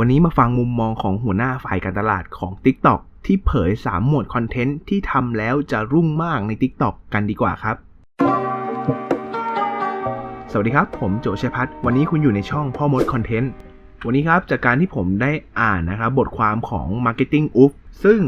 วันนี้มาฟังมุมมองของหัวหน้าฝ่ายการตลาดของ TikTok ที่เผย 3 หมวดคอนเทนต์ที่ทำแล้วจะรุ่งมากใน TikTok กันดีกว่าครับ สวัสดีครับ ผมโจชัยพัฒน์วันนี้คุณอยู่ในช่องพ่อมดคอนเทนต์วันนี้ครับจากการที่ผมได้อ่านนะครับบทความของ Marketing u f ซึ่ง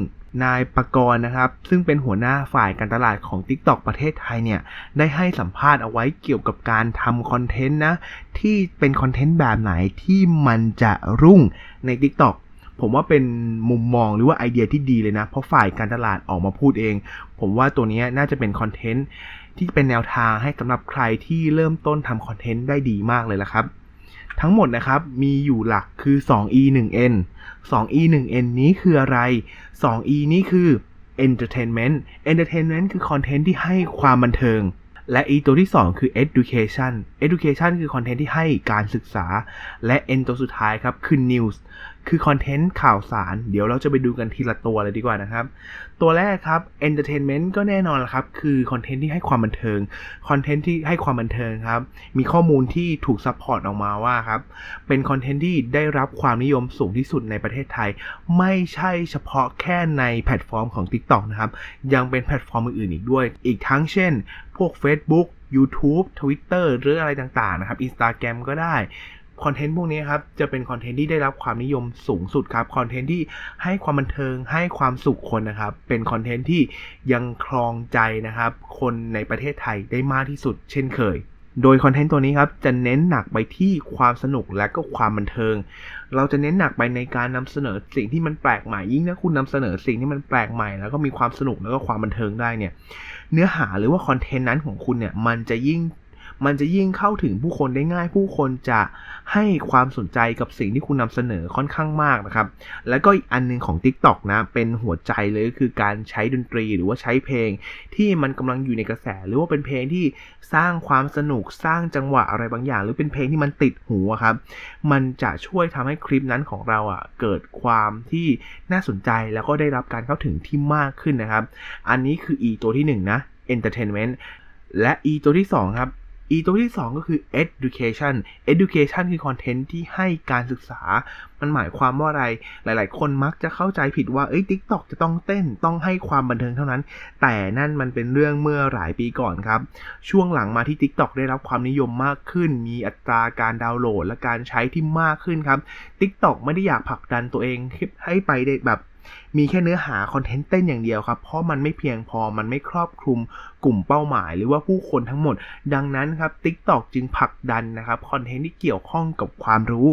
นายปกรณ์นะครับ ซึ่งเป็นหัวหน้าฝ่ายการตลาดของ TikTok ประเทศไทยเนี่ยได้ให้สัมภาษณ์เอาไว้เกี่ยวกับการทำคอนเทนต์นะ ที่เป็นคอนเทนต์แบบไหนที่มันจะรุ่งใน TikTok ผมว่าเป็นมุมมองหรือว่าไอเดียที่ดีเลยนะ เพราะฝ่ายการตลาดออกมาพูดเอง ผมว่าตัวนี้น่าจะเป็นคอนเทนต์ที่เป็นแนวทางให้สำหรับใครที่เริ่มต้นทำคอนเทนต์ได้ดีมากเลยละครับ ทั้งหมดนะครับมีอยู่หลักคือ 2e 1n 2e 1n นี้คืออะไร 2e นี้คือ entertainment entertainment คือคอนเทนต์ที่ให้ความบันเทิง และ e ตัวที่ 2 คือ education education คือคอนเทนต์ที่ให้การศึกษา และ n ตัวสุดท้ายครับคือ news คือคอนเทนต์ข่าวสาร เดี๋ยวเราจะไปดูกันทีละตัวเลยดีกว่านะครับ ตัวแรกครับ entertainment ก็แน่นอนละครับ คือคอนเทนต์ที่ให้ความบันเทิง คอนเทนต์ที่ให้ความบันเทิงครับ มีข้อมูลที่ถูกซัพพอร์ตออกมาว่าครับ เป็นคอนเทนต์ที่ได้รับความนิยมสูงที่สุดในประเทศไทย ไม่ใช่เฉพาะแค่ในแพลตฟอร์มของ TikTok นะครับ ยังเป็นแพลตฟอร์มอื่นๆอีกด้วย อีกทั้งเช่น พวก Facebook YouTube Twitter หรืออะไรต่างๆนะครับ Instagram ก็ได้ คอนเทนต์พวกนี้ครับจะเป็นคอนเทนต์ที่ได้รับความนิยมสูงสุดครับคอนเทนต์ที่ให้ความบันเทิงให้ความสุขคนนะครับ เป็นคอนเทนต์ที่ยังครองใจนะครับ คนในประเทศไทยได้มากที่สุด เช่นเคย โดยคอนเทนต์ตัวนี้ครับจะเน้นหนักไปที่ความสนุกและก็ความบันเทิง เราจะเน้นหนักไปในการนำเสนอสิ่งที่มันแปลกใหม่ยิ่งถ้าคุณนำเสนอสิ่งที่มันแปลกใหม่ แล้วก็มีความสนุกแล้วก็ความบันเทิงได้เนี่ยเนื้อหาหรือว่าคอนเทนต์นั้นของคุณเนี่ยมันจะยิ่ง มันจะยิ่งเข้าถึงผู้คนได้ง่าย ผู้คนจะให้ความสนใจกับสิ่งที่คุณนำเสนอค่อนข้างมากนะครับ แล้วก็อีกอันหนึงของ TikTok นะ เป็นหัวใจเลยก็คือการใช้ดนตรีหรือว่าใช้เพลง ที่มันกำลังอยู่ในกระแส หรือว่าเป็นเพลงที่สร้างความสนุกสร้างจังหวะอะไรบางอย่าง หรือเป็นเพลงที่มันติดหูครับ มันจะช่วยทำให้คลิปนั้นของเราอะเกิดความที่น่าสนใจแล้วก็ได้รับการเข้าถึงที่มากขึ้นนะครับ อันนี้คือ e ตัวที่1นะ entertainment และ e ตัวที่2ครับ e ตัวที่ 2 ก็คือ education education คือคอนเทนต์ที่ให้การศึกษา มันหมายความว่าอะไร หลาย ๆ คนมักจะเข้าใจผิดว่า เอ้ย TikTok จะต้องเต้น ต้องให้ความบันเทิงเท่านั้น แต่นั่นมันเป็นเรื่องเมื่อหลายปีก่อนครับ ช่วงหลังมาที่ TikTok ได้รับความนิยมมากขึ้น มีอัตราการดาวน์โหลด และการใช้ที่มากขึ้นครับ TikTok ไม่ได้อยากผลักดันตัวเองให้ไปได้แบบ มีแค่เนื้อหาคอนเทนต์เต้นอย่างเดียวครับ เพราะมันไม่เพียงพอมันไม่ครอบคลุมกลุ่มเป้าหมาย หรือว่าผู้คนทั้งหมด ดังนั้นครับ TikTok จึงผลักดันนะครับคอนเทนต์ที่เกี่ยวข้องกับความรู้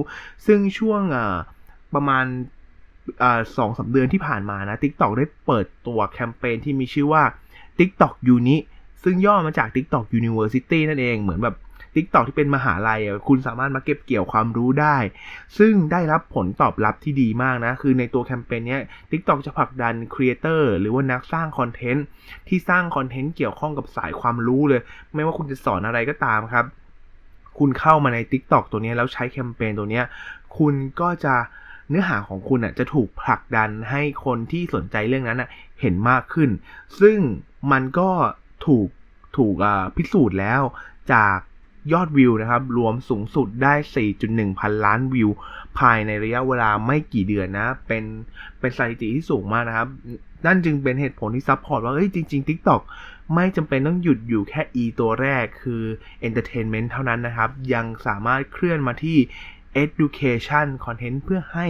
ซึ่งช่วงประมาณสองสาเดือนที่ผ่านมานะ TikTok ได้เปิดตัวแคมเปญที่มีชื่อว่า TikTok Uni ซึ่งย่อมาจาก TikTok University นั่นเองเหมือนแบบ TikTok ที่เป็นมหาลัยคุณสามารถมาเก็บเกี่ยวความรู้ได้ ซึ่งได้รับผลตอบรับที่ดีมากนะ คือในตัวแคมเปญนี้ TikTok จะผลักดันครีเอเตอร์หรือว่านักสร้างคอนเทนต์ที่สร้างคอนเทนต์เกี่ยวข้องกับสายความรู้เลย ไม่ว่าคุณจะสอนอะไรก็ตามครับ คุณเข้ามาใน TikTok ตัวนี้แล้วใช้แคมเปญตัวนี้คุณก็จะเนื้อหาของคุณอะจะถูกผลักดันให้คนที่สนใจเรื่องนั้นอะเห็นมากขึ้น ซึ่งมันก็ถูกถูกพิสูจน์แล้วจาก ยอดวิวนะครับ รวมสูงสุดได้ 4.1 พันล้านวิว ภายในระยะเวลาไม่กี่เดือนนะ เป็นเป็นสถิติที่สูงมากนะครับ นั่นจึงเป็นเหตุผลที่ซับพอร์ตว่าเอ้ย จริง ๆ TikTok ไม่จำเป็นต้องหยุดอยู่แค่ e ตัวแรกคือ entertainment เท่านั้นนะครับ ยังสามารถเคลื่อนมาที่ education content เพื่อให้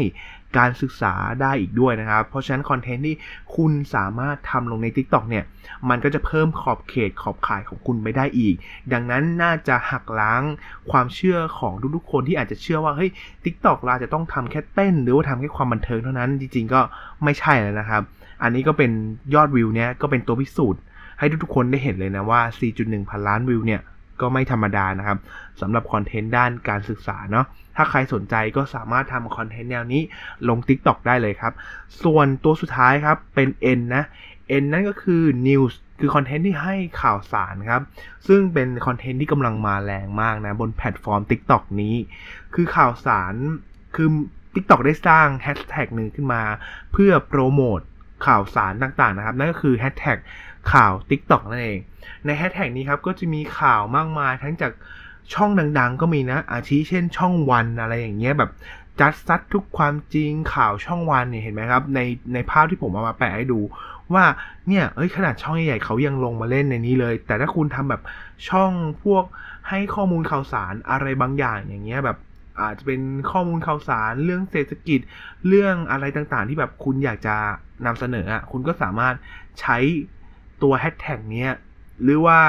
การศึกษาได้อีกด้วยนะครับ เพราะฉะนั้นคอนเทนต์ที่คุณสามารถทำลงใน TikTok เนี่ย มันก็จะเพิ่มขอบเขตขอบข่ายของคุณไปได้อีก ดังนั้นน่าจะหักล้างความเชื่อของทุกๆคนที่อาจจะเชื่อว่า เฮ้ย TikTok เราจะต้องทำแค่เต้น หรือว่าทำแค่ความบันเทิงเท่านั้น จริงๆก็ไม่ใช่แล้วนะครับ อันนี้ก็เป็นยอดวิวเนี้ยก็เป็นตัวพิสูจน์ให้ทุกๆคนได้เห็นเลยนะว่า 4.1 พันล้านวิวเนี่ย ก็ไม่ธรรมดานะครับสำหรับคอนเทนต์ด้านการศึกษาเนาะถ้าใครสนใจก็สามารถทำคอนเทนต์แนวนี้ลง TikTok ได้เลยครับ ส่วนตัวสุดท้ายครับเป็น N นะ N นั่นก็คือ News คือคอนเทนต์ที่ให้ข่าวสารครับ ซึ่งเป็นคอนเทนต์ที่กำลังมาแรงมากนะ บนแพลตฟอร์ม TikTok นี้ คือข่าวสาร คือ TikTok ได้สร้างแฮชแท็กหนึ่งขึ้นมา เพื่อโปรโมทข่าวสารต่างๆนะครับ นั่นก็คือแฮชแท็ก ข่าว TikTok นั่นเอง ในแฮชแท็กนี้ครับก็จะมีข่าวมากมายทั้งจากช่องดังๆ ก็มีนะ อาทิเช่นช่องวันอะไรอย่างเงี้ยแบบจัดซัดทุกความจริงข่าวช่องวันเนี่ยเห็นไหมครับ ในในภาพที่ผมเอามาแปะให้ดู ว่าเนี่ยเอ้ยขนาดช่องใหญ่ๆเขายังลงมาเล่นในนี้เลย แต่ถ้าคุณทำแบบช่องพวกให้ข้อมูลข่าวสารอะไรบางอย่างอย่างเงี้ยแบบอาจจะเป็นข้อมูลข่าวสารเรื่องเศรษฐกิจเรื่องอะไรต่างๆ ที่แบบคุณอยากจะนำเสนออะคุณก็สามารถใช้ ตัวแฮชแท็กเนี้ยหรือว่า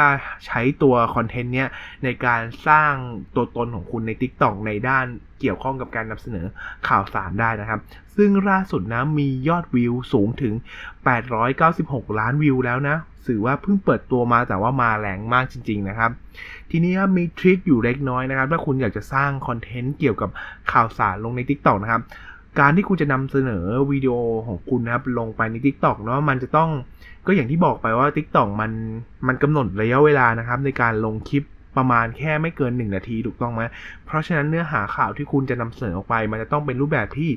ใช้ตัวคอนเทนต์เนี้ยในการสร้างตัวตนของคุณใน TikTok ในด้านเกี่ยวข้องกับการนำเสนอข่าวสารได้นะครับ ซึ่งล่าสุดนะมียอดวิวสูงถึง 896 ล้านวิวแล้วนะถือว่าเพิ่งเปิดตัวมาแต่ว่ามาแรงมากจริง ๆ นะครับ ทีนี้มีทริคอยู่เล็กน้อยนะครับ ถ้าคุณอยากจะสร้างคอนเทนต์เกี่ยวกับข่าวสารลงใน TikTok นะครับ การที่คุณจะนำเสนอวิดีโอของคุณนะครับ ลงไปใน TikTok เนาะมันจะต้องก็อย่างที่บอกไปว่า TikTok มันมันกำหนดระยะเวลานะครับ ในการลงคลิปประมาณแค่ไม่เกิน 1 นาทีถูกต้องไหมเพราะฉะนั้นเนื้อหาข่าวที่คุณจะนำเสนอออกไป มันจะต้องเป็นรูปแบบที่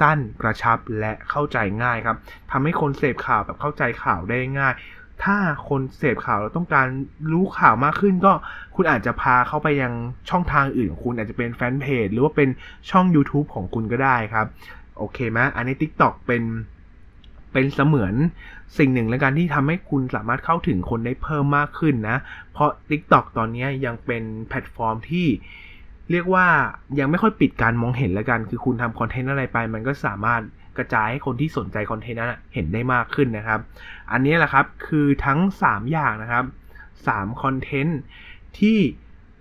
สั้นกระชับและเข้าใจง่ายครับทำให้คนเสพข่าวแบบเข้าใจข่าวได้ง่าย ถ้าคนเสพข่าวแล้วต้องการรู้ข่าวมากขึ้น ก็คุณอาจจะพาเข้าไปยังช่องทางอื่นของคุณอาจจะเป็นแฟนเพจหรือว่าเป็นช่อง YouTube ของคุณก็ได้ครับ โอเคไหมอันนี้ TikTok เป็นเป็นเสมือนสิ่งหนึ่งและการที่ทำให้คุณสามารถเข้าถึงคนได้เพิ่มมากขึ้นนะ เพราะ TikTok ตอนนี้ยังเป็นแพลตฟอร์มที่เรียกว่ายังไม่ค่อยปิดการมองเห็นแล้วกัน คือคุณทำคอนเทนต์อะไรไป มันก็สามารถ กระจายให้คนที่สนใจคอนเทนต์นั้นเห็นได้มากขึ้นนะครับ อันนี้แหละครับคือทั้ง 3 อย่างนะครับ3คอนเทนต์ที่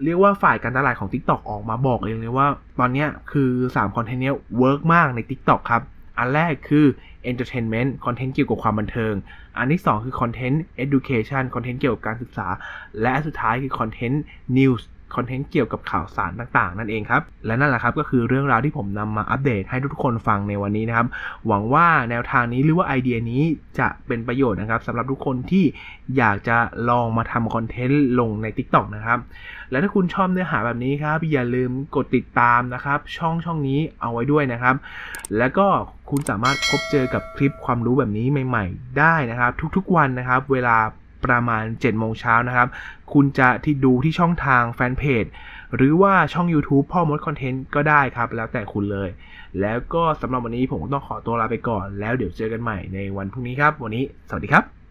เรียกว่าฝ่ายการตลาดของ TikTok ออกมาบอกเองเลยว่า ตอนนี้คือ3คอนเทนต์นี้เวิร์กมากใน TikTok ครับ อันแรกคือ entertainment คอนเทนต์เกี่ยวกับความบันเทิง อันที่ 2 คือ content education คอนเทนต์เกี่ยวกับการศึกษา และสุดท้ายคือ content news คอนเทนต์เกี่ยวกับข่าวสารต่างๆ นั่นเองครับ และนั่นแหละครับก็คือเรื่องราวที่ผมนำมาอัปเดตให้ทุกคนฟังในวันนี้นะครับ หวังว่าแนวทางนี้หรือว่าไอเดียนี้จะเป็นประโยชน์นะครับสำหรับทุกคนที่อยากจะลองมาทำคอนเทนต์ลงใน TikTok นะครับ และถ้าคุณชอบเนื้อหาแบบนี้ครับ อย่าลืมกดติดตามนะครับ ช่องช่องนี้เอาไว้ด้วยนะครับ แล้วก็คุณสามารถพบเจอกับคลิปความรู้แบบนี้ใหม่ ๆ ได้นะครับ ทุกๆวันนะครับ เวลา ประมาณ7โมงเช้านะครับ คุณจะที่ดูที่ช่องทางแฟนเพจหรือว่าช่อง YouTube พ่อมดคอนเทนต์ก็ได้ครับ แล้วแต่คุณเลย แล้วก็สำหรับวันนี้ผมก็ต้องขอตัวลาไปก่อน แล้วเดี๋ยวเจอกันใหม่ในวันพรุ่งนี้ครับ วันนี้ สวัสดีครับ